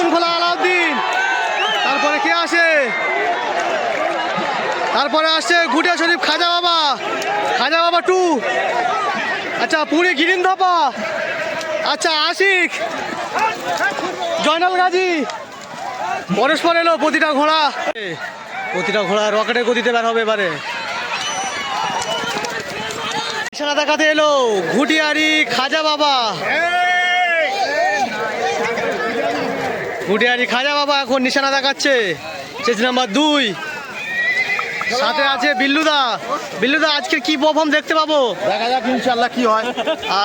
কীর্তন খোলা আলাউদ্দিন। তারপরে কে আসে? তারপরে আসছে গুটিয়া শরীফ খাজা বাবা। খাজা বাবা টু আচ্ছা পুরী গিরিন ধাপা আচ্ছা আশিক। জয়নাল গাজী। পরস্পর এলো প্রতিটা ঘোড়া। প্রতিটা ঘোড়া রকেটের গতিতে বের হবে এবারে। নিশানা দেখাতে এলো ঘুটিয়ারি খাজা বাবা। ঘুটিয়ারি খাজা বাবা এখন নিশানা দেখাচ্ছে। চেজ নাম্বার দুই। সাথে আছে বিল্লুদা। বিল্লুদা আজকে কি পারফর্ম দেখতে পাবো? দেখা যাক ইনশাল্লাহ কি হয়।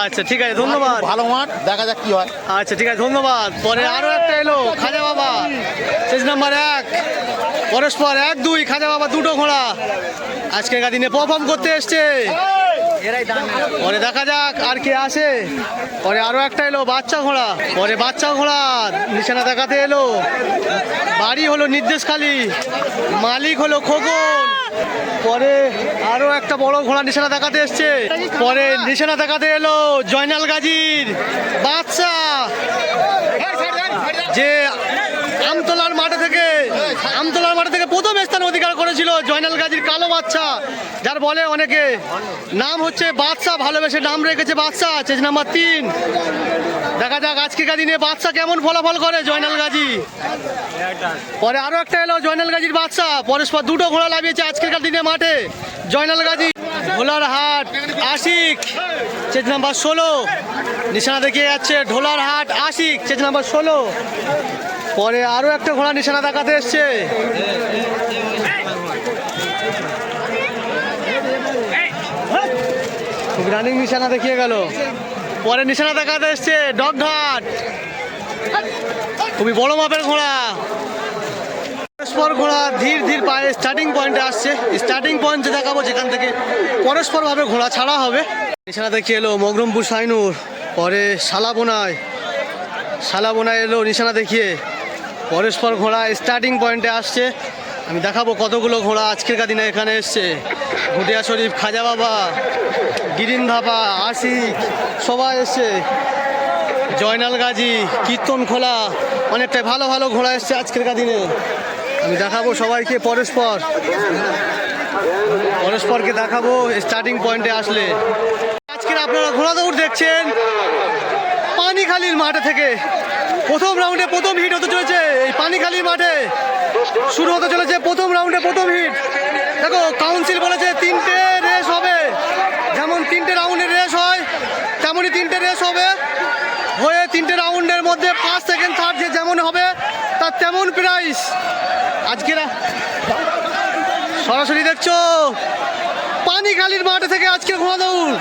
আচ্ছা ঠিক আছে ধন্যবাদ। ভালো মাঠ দেখা যাক কি হয়। আচ্ছা ঠিক আছে ধন্যবাদ। পরে আরও একটা এলো খাজা বাবা। শেষ নাম্বার এক। পরস্পর এক দুই খাজা বাবা দুটো ঘোড়া। আজকের দিনে পারফর্ম করতে এসছে। পরে দেখা যাক আর কে আসে। পরে আরও একটা এলো, বাচ্চা ঘোড়া। পরে বাচ্চা ঘোড়া, নিশানা দেখাতে এলো। বাড়ি হলো নির্দেশখালী, মালিক হলো খোকন। পরে আরও একটা বড় ঘোড়া নিশানা দেখাতে এসছে। পরে নিশানা দেখাতে এলো জয়নাল গাজীর, বাচ্চা। যে আমতলার মাঠে থেকে, আমতলার মাঠে থেকে প্রথম স্থান অধিকার করেছিল, জয়নাল গাজীর কালো বাচ্চা, যার বলে অনেকে। নাম হচ্ছে বাদশা ভালোবেসে নাম রেখেছে বাদশা চেজ নাম্বার তিন। দেখা যাক আজকের দিনে বাদশা কেমন ফলাফল করে জয়নাল গাজী। পরে আরও একটা এলো জয়নাল গাজীর বাদশা পরস্পর দুটো ঘোড়া লাগিয়েছে আজকের দিনে মাঠে। জয়নাল গাজী ভোলার হাট, আশিক, চেজ নাম্বার ষোলো। নিশানা দেখিয়ে যাচ্ছে ঢোলার হাট, আশিক, চেজ নাম্বার ষোলো। পরে আরও একটা ঘোড়া নিশানা দেখাতে এসছে। রানিং নিশানা দেখিয়ে গেল। পরে নিশানা দেখাতে এসছে ডগঘাট খুবই বড় মাপের ঘোড়া। পরস্পর ঘোড়া ধীর ধীর পায়ে স্টার্টিং পয়েন্টে আসছে। স্টার্টিং পয়েন্টে দেখাবো যেখান থেকে পরস্পরভাবে ঘোড়া ছাড়া হবে। নিশানা দেখিয়ে এলো মগরমপুর সাইনুর। পরে শালাবোনায়। শালাবোনায় এলো নিশানা দেখিয়ে। পরস্পর ঘোড়া স্টার্টিং পয়েন্টে আসছে। আমি দেখাবো কতগুলো ঘোড়া আজকের দিনে এখানে এসছে। ঘুটিয়া শরীফ, খাজা বাবা, গিরিন ধাপা, আশিক, সবাই এসছে। জয়নাল গাজী, কীর্তন খোলা, অনেকটাই ভালো ভালো ঘোড়া এসছে আজকের দিনে। আমি দেখাবো সবাইকে পরস্পর। পরস্পরকে দেখাবো স্টার্টিং পয়েন্টে আসলে। আজকের আপনারা ঘোড়া দৌড় দেখছেন পানিখালির মাঠে থেকে। প্রথম রাউন্ডে প্রথম হিট হতে চলেছে এই পানিখালির মাঠে। শুরু হতে চলেছে প্রথম রাউন্ডে প্রথম হিট। দেখো কাউন্সিল বলেছে তিনটে রেস হবে। যেমন তিনটে রাউন্ডের রেস হয়, তেমনই তিনটে রেস হবে। হয়ে তিনটে রাউন্ডের মধ্যে ফার্স্ট সেকেন্ড থার্ড যে যেমন হবে, তার তেমন প্রাইস আজকের সরাসরি দেখছ, পানিখালির মাঠে থেকে আজকের ঘোড়া দৌড়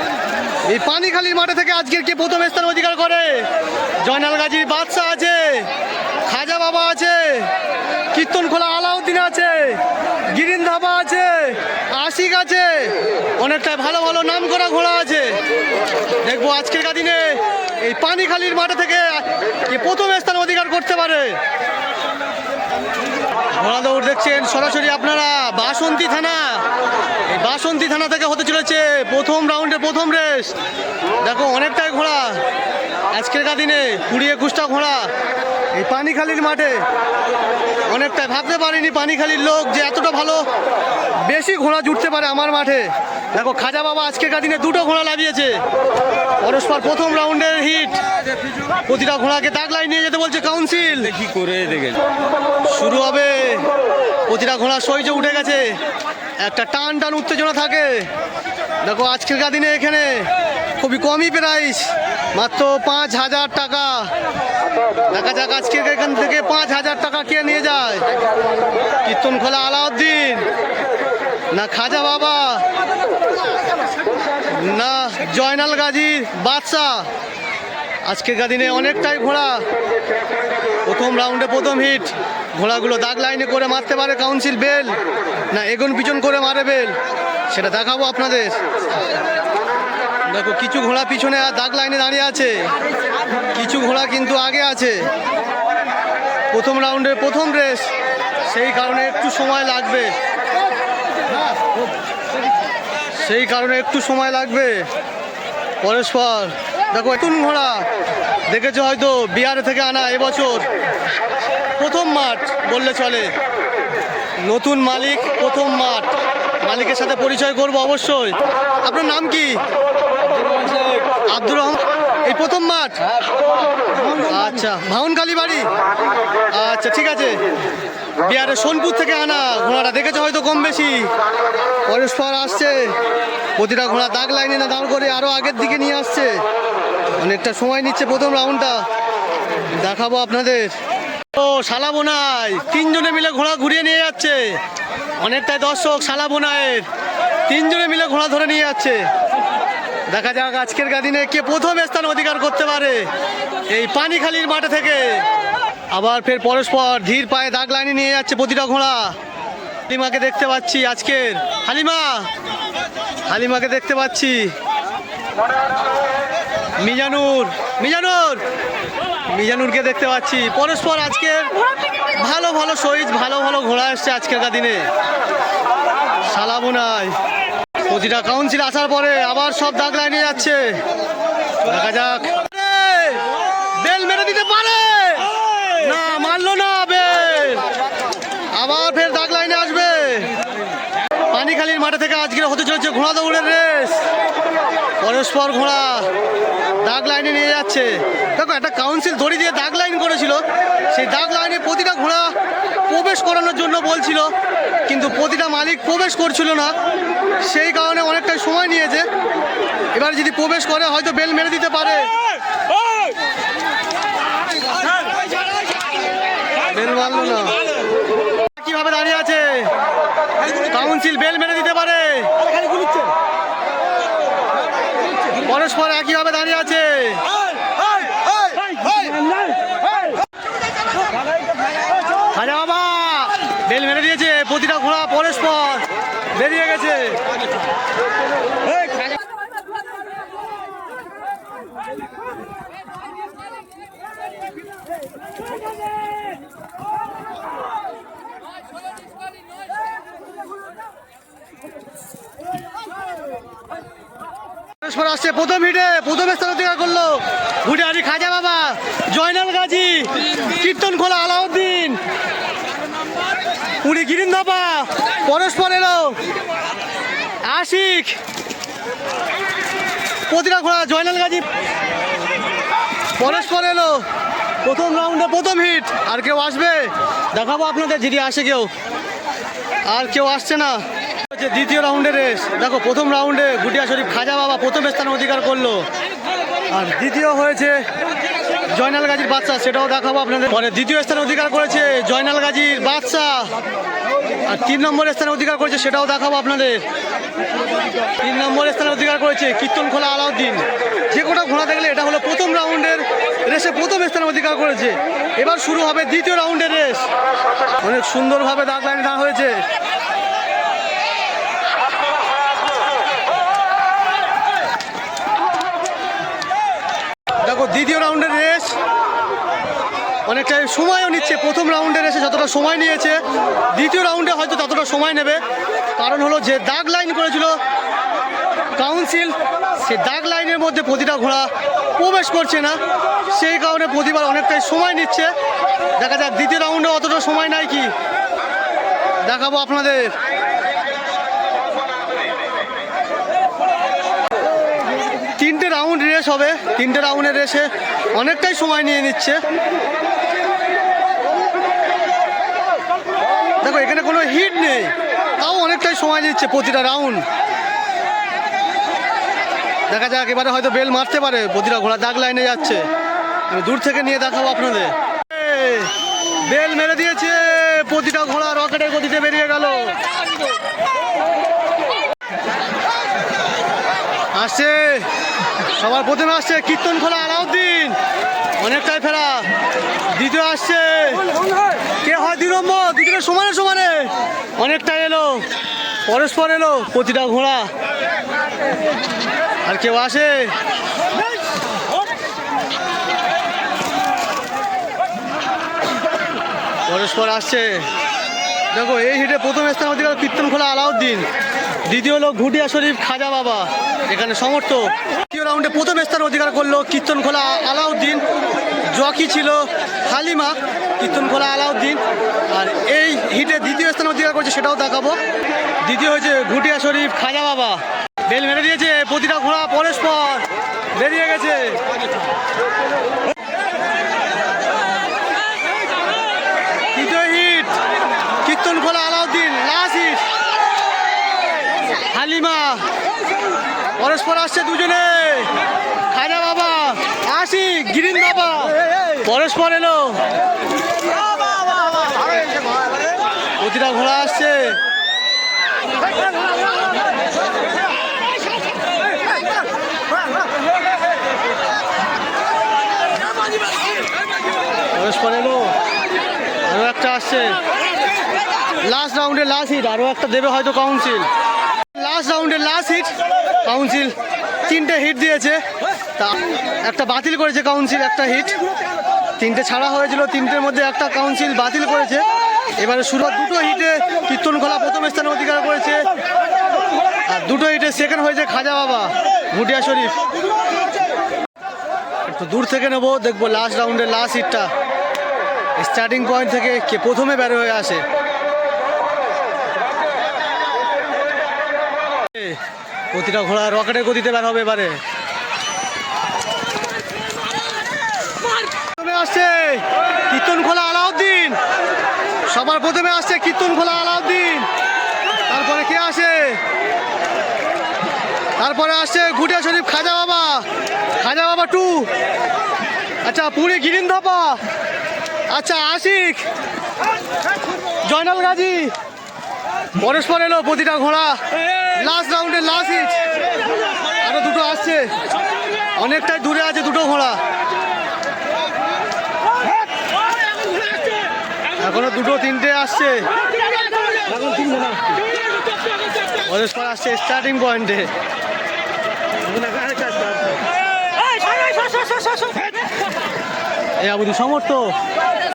এই পানিখালির মাঠে থেকে আজকের কে প্রথম স্থান অধিকার করে? জয়নাল গাজীর বাদশা আছে, খাজা বাবা আছে কীর্তন খোলা, আলাউদ্দিন আছে, গিরিন ধাবা আছে, আশিক আছে অনেকটা ভালো ভালো নাম করা ঘোড়া আছে। দেখব আজকের দিনে এই পানিখালির মাঠে থেকে প্রথম স্থান অধিকার করতে পারে। ঘোড়া দৌড় দেখছেন সরাসরি আপনারা, বাসন্তী থানা। এই বাসন্তী থানা থেকে হতে চলেছে প্রথম রাউন্ডে প্রথম রেস। দেখো, অনেকটাই ঘোড়া। আজকের দিনে কুড়ি একুশটা ঘোড়া। এই পানিখালির মাঠে অনেকটাই ভাবতে পারিনি পানিখালির লোক যে এতটা ভালো বেশি ঘোড়া জুটতে পারে আমার মাঠে। দেখো খাজা বাবা আজকের দিনে দুটো ঘোড়া লাগিয়েছে। পরস্পর প্রথম রাউন্ডের হিট। প্রতিটা ঘোড়াকে দাগ লাইন নিয়ে যেতে বলছে কাউন্সিল। কি করে দেখে। শুরু হবে। প্রতিটা ঘোড়া সইজে উঠে গেছে। একটা টান টান উত্তেজনা থাকে। দেখো আজকের দিনে এখানে খুবই কমই প্রাইস। মাত্র পাঁচ হাজার টাকা। দেখা যাক আজকে এখান থেকে পাঁচ হাজার টাকা কে নিয়ে যায়। কীর্তন খোলা আলাউদ্দিন। না খাজা বাবা। না জয়নাল গাজীর বাদশাহ। আজকের দিনে অনেকটাই ঘোড়া। প্রথম রাউন্ডে প্রথম হিট। ঘোড়াগুলো দাগ লাইনে করে মারতে পারে কাউন্সিল বেল। না এগন পিছন করে মারে বেল। সেটা দেখাবো আপনাদের। দেখো, কিছু ঘোড়া পিছনে দাগ লাইনে দাঁড়িয়ে আছে। কিছু ঘোড়া কিন্তু আগে আছে। প্রথম রাউন্ডের প্রথম রেস, সেই কারণে একটু সময় লাগবে। সেই কারণে একটু সময় লাগবে। পরস্পর দেখো, নতুন ঘোড়া। দেখেছ হয়তো, বিহারে থেকে আনা এবছর। প্রথম মাঠ বললে চলে। নতুন মালিক, প্রথম মাঠ। মালিকের সাথে পরিচয় করব অবশ্যই। আপনার নাম কি? আব্দুর রহমান, এই প্রথম মাঠ? আচ্ছা ভাউনকালী বাড়ি আচ্ছা ঠিক আছে। বিহারের সোনপুর থেকে আনা ঘোড়াটা, দেখেছ হয়তো কম বেশি? পরস্পর আসছে। প্রতিটা ঘোড়া দাগ লাইনে না দাঁড় করে আরও আগের দিকে নিয়ে আসছে। অনেকটা সময় নিচ্ছে প্রথম রাউন্ডটা। দেখাবো আপনাদের। ও শালা বোনাই তিনজনে মিলে ঘোড়া ঘুরিয়ে নিয়ে যাচ্ছে। অনেকটাই দর্শক শালা বোনায়ের তিনজনে মিলে ঘোড়া ধরে নিয়ে যাচ্ছে। দেখা যাক আজকের দিনে কে প্রথম স্থান অধিকার করতে পারে। এই পানিখালির মাঠে থেকে। আবার ফের পরস্পর ধীর পায়ে দাগ লাইনে নিয়ে যাচ্ছে প্রতিটা ঘোড়া। হালিমাকে দেখতে পাচ্ছি আজকের। হালিমা! হালিমাকে দেখতে পাচ্ছি। মিজানুর! মিজানুর! মিজানুরকে দেখতে পাচ্ছি। পরস্পর আজকের ভালো ভালো সইজ ভালো ভালো ঘোড়া এসছে আজকের দিনে সালাবুনাই প্রতিটা কাউন্সিল আসার পরে আবার সব দাগ লাইনে যাচ্ছে। দেখা যাক। বেল মেরে দিতে পারে। না, মারলো না বেল। আবার ফের দাগ লাইনে আসবে। পানিখালির মাঠে থেকে আজকে হতে চলেছে ঘোড়া দৌড়ের রেস পরস্পর ঘোড়া দাগ লাইনে নিয়ে যাচ্ছে। দেখো, একটা কাউন্সিল দড়ি দিয়ে দাগ লাইন করেছিল, সেই দাগ লাইনে প্রতিটা ঘোড়া প্রবেশ করানোর জন্য বলছিল, কিন্তু প্রতিটা মালিক প্রবেশ করছিল না। সেই কারণে অনেকটা সময় নিয়েছে। এবার যদি প্রবেশ করে, হয়তো বেল মেরে দিতে পারে। বেল মারলো না। কীভাবে দাঁড়িয়ে আছে? কাউন্সিল বেল মেরে দিতে পারে। পরস্পর একইভাবে দাঁড়িয়ে আছে। বেল মেরে দিয়েছে প্রতিটা ঘোড়া পরস্পর বেরিয়ে গেছে। আসছে প্রথম হিটে, প্রথম স্থান অধিকার করল ভুটারি খাজা বাবা, জয়নাল গাজী, কীর্তন খোলা আলাউদ্দিন। পুরী গিরিন ধাপা পরস্পর এলো। আশিক, প্রতিটা ঘোড়া জয়নাল গাজী, পরস্পর এলো। প্রথম রাউন্ডে প্রথম হিট। আর কেউ আসবে? দেখাবো আপনাদের, যদি আসে কেউ। আর কেউ আসছে না। দ্বিতীয় রাউন্ডের রেস দেখো, প্রথম রাউন্ডে গুটিয়া শরীফ খাজা বাবা প্রথম স্থান অধিকার করল। আর দ্বিতীয় হয়েছে জয়নাল গাজীর বাচ্চা সেটাও দেখাবো আপনাদের। পরে দ্বিতীয় স্থান অধিকার করেছে জয়নাল গাজীর বাচ্চা আর তিন নম্বর স্থানে অধিকার করেছে, সেটাও দেখাবো আপনাদের। তিন নম্বর স্থানে অধিকার করেছে কীর্তন খোলা আলাউদ্দিন। যে কোটা ঘোড়া দেখলে এটা হলো প্রথম রাউন্ডের রেসে প্রথম স্থানে অধিকার করেছে। এবার শুরু হবে দ্বিতীয় রাউন্ডের রেস অনেক সুন্দরভাবে দাগ লাইনে দাঁড় হয়েছে। দেখো দ্বিতীয় রাউন্ডের রেস। অনেকটা সময়ও নিচ্ছে, প্রথম রাউন্ডে রেসে যতটা সময় নিয়েছে। দ্বিতীয় রাউন্ডে হয়তো ততটা সময় নেবে। কারণ হলো যে দাগ লাইন করেছিল কাউন্সিল, সে দাগ লাইনের মধ্যে প্রতিটা ঘোড়া প্রবেশ করছে না। সেই কারণে প্রতিবার অনেকটাই সময় নিচ্ছে। দেখা যাক দ্বিতীয় রাউন্ডে অতটা সময় নাই কি? দেখাবো আপনাদের। তিনটে রাউন্ড রেস হবে। তিনটে রাউন্ডের রেসে অনেকটাই সময় নিয়ে নিচ্ছে। দেখো, এখানে কোনো হিট নেই। তাও অনেকটাই সময় নিচ্ছে প্রতিটা রাউন্ড দেখা যাক, এবারে হয়তো বেল মারতে পারে। প্রতিটা ঘোড়া দাগ লাইনে যাচ্ছে। আমি দূর থেকে নিয়ে দেখাবো আপনাদের। বেল মেরে দিয়েছে। প্রতিটা ঘোড়া রকেটের গতিতে বেরিয়ে গেল। আসছে। সবার প্রথমে আসছে কীর্তন খোলা আলাউদ্দিন। অনেকটাই ফেরা। দ্বিতীয় আসছে। কে হয় দুই নম্বর? দুজনে সমানে সমানে। অনেকটাই এলো। পরস্পর এলো প্রতিটা ঘোড়া। আর কেউ আসে। পরস্পর আসছে। দেখো, এই হিটে প্রথম স্থান অধিকার কীর্তন খোলা আলাউদ্দিন। দ্বিতীয় লোক ঘুটিয়া শরীফ খাজা বাবা, এখানে সমর্থ তৃতীয় রাউন্ডে প্রথম স্থান অধিকার করল কীর্তন খোলা আলাউদ্দিন। জকি ছিল হালিমা কীর্তন খোলা আলাউদ্দিন। আর এই হিটে দ্বিতীয় স্থান অধিকার করছে সেটাও দেখাবো। দ্বিতীয় হয়েছে ঘুটিয়া শরীফ, খাজা বাবা। বেল মেরে দিয়েছে, প্রতিটা ঘোড়া পরস্পর বেরিয়ে গেছে। তৃতীয় heat, Kirtankhola Alauddin last heat Halima, পরস্পর আসছে দুজনে খাজা বাবা আসি গিরিন বাবা এলো প্রতিটা ঘোড়া আসছে। পরস্পর এলো আরও একটা আসছে। লাস্ট রাউন্ডে লাস্ট হিট আরও একটা দেবে হয়তো কাউন্সিল লাস্ট রাউন্ডে লাস্ট হিট কাউন্সিল তিনটে হিট দিয়েছে। তা একটা বাতিল করেছে কাউন্সিল একটা হিট তিনটে ছাড়া হয়েছিল, তিনটের মধ্যে একটা কাউন্সিল বাতিল করেছে। এবারে শুরু দুটো হিটে কীর্তনখোলা প্রথম স্থানে অধিকার করেছে। আর দুটো হিটে সেকেন্ড হয়েছে খাজা বাবা ভুটিয়া শরীফ। একটু দূর থেকে নেব, দেখব লাস্ট রাউন্ডের লাস্ট হিটটা স্টার্টিং পয়েন্ট থেকে কে প্রথমে বের হয়ে আসে। প্রতিটা ঘোড়া রকেটের গতিতে বের হবে এবারে। আসছে। কীর্তন খোলা আলাউদ্দিন। সবার প্রথমে আসছে কীর্তন খোলা আলাউদ্দিন। তারপরে কে আসে? তারপরে আসছে ঘুটিয়া শরীফ খাজা বাবা। খাজা বাবা টু আচ্ছা পুরী গিরিন ধাপা আচ্ছা আশিক। জয়নাল গাজী। পরস্পর এলো প্রতিটা ঘোড়া। লাস্ট রাউন্ডে লাস্ট আরও দুটো আসছে। অনেকটাই দূরে আছে দুটো ঘোড়া। এখনও দুটো তিনটে আসছে। পরস্পর আসছে স্টার্টিং পয়েন্টে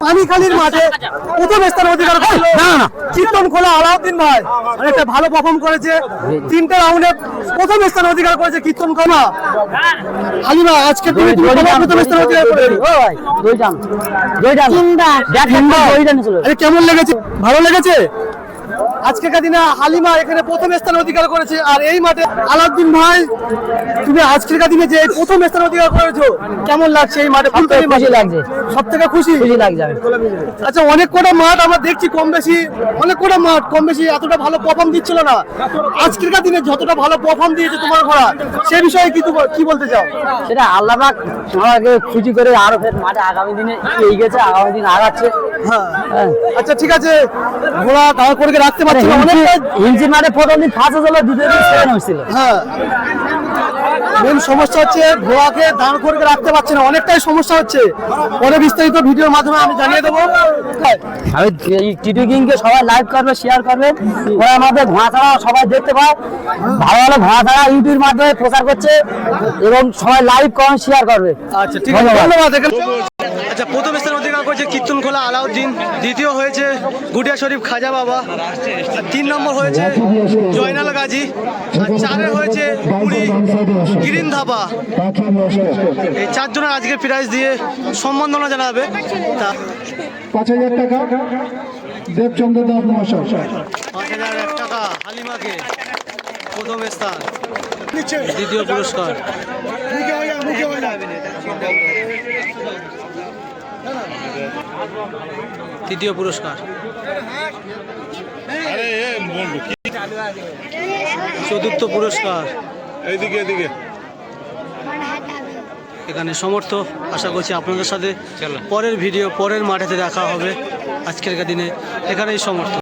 পানিখালির মাঠে প্রথম স্থান অধিকার না না খোলা আলাউদ্দিন ভাই। অনেকটা ভালো পারফর্ম করেছে। তিনটে রাউন্ডে প্রথম স্থান অধিকার করেছে কীর্তন খোলা হালিমা আজকে তুমি প্রথম স্থান অধিকার করেছ? আরে কেমন লেগেছে? ভালো লেগেছে? আজকেকার দিনে হালিমা এখানে প্রথম স্থান অধিকার করেছে আর এই মাঠে আলাউদ্দিন ভাই তুমি আজকের দিনে যে প্রথম স্থান অধিকার করেছ কেমন লাগছে এই মাঠে খুশি লাগছে। সব থেকে খুশি? খুশি লাগছে আচ্ছা অনেক কটা মাঠ আমরা দেখছি কম বেশি অনেক কটা মাঠ কম বেশি এতটা ভালো পারফর্ম দিচ্ছিল না। আজকের দিনে যতটা ভালো পারফর্ম দিয়েছে তোমার ঘোড়া সে বিষয়ে কি তুমি- কি বলতে চাও? সেটা আল্লাহ পাক আমাকে খুশি করে আরও ফের মাঠে আগামী দিনে এগিয়ে গেছে আগামী দিন আগাচ্ছে। হ্যাঁ। হ্যাঁ। আচ্ছা ঠিক আছে। ঘোড়া দাঁড় করে রাখতে অনেকটা প্রথম দিন হয়েছিল। হ্যাঁ। মেন সমস্যা হচ্ছে ঘোড়াকে দাঁড় করে রাখতে পারছে না। অনেকটাই সমস্যা হচ্ছে। পরে বিস্তারিত ভিডিওর মাধ্যমে আমি জানিয়ে দেবো। হ্যাঁ, আমি টিটু কিংকে সবাই লাইক করবে শেয়ার করবে। ওরা আমাদের ঘোড়া ছাড়া সবাই দেখতে পায়। ভালো ভালো ঘোড়া ছাড়া ইউটিউবের মাধ্যমে প্রচার করছে এবং সবাই লাইক কমেন্ট শেয়ার করবে। আচ্ছা ঠিক আছে। ধন্যবাদ। আচ্ছা প্রথম স্থান অধিকার করেছে কীর্তন খোলা আলাউদ্দিন দ্বিতীয় হয়েছে গুটিয়া শরীফ খাজা বাবা তিন নম্বর হয়েছে জয়নাল গাজী আর চারে হয়েছে পুরী গিরিন ধাবা। এই চারজনের আজকে প্রাইজ দিয়ে সম্বর্ধনা জানাবে। তা পাঁচ হাজার টাকা দেবচন্দ্র দাস মহাশয়। পাঁচ হাজার এক টাকা হালিমাকে প্রথম স্থান। দ্বিতীয় পুরস্কার। তৃতীয় পুরস্কার। চতুর্থ পুরস্কার। এইদিকে এদিকে এখানে সমর্থ আশা করছি আপনাদের সাথে। পরের ভিডিও পরের মাঠেতে দেখা হবে। আজকের দিনে এখানেই সমর্থ।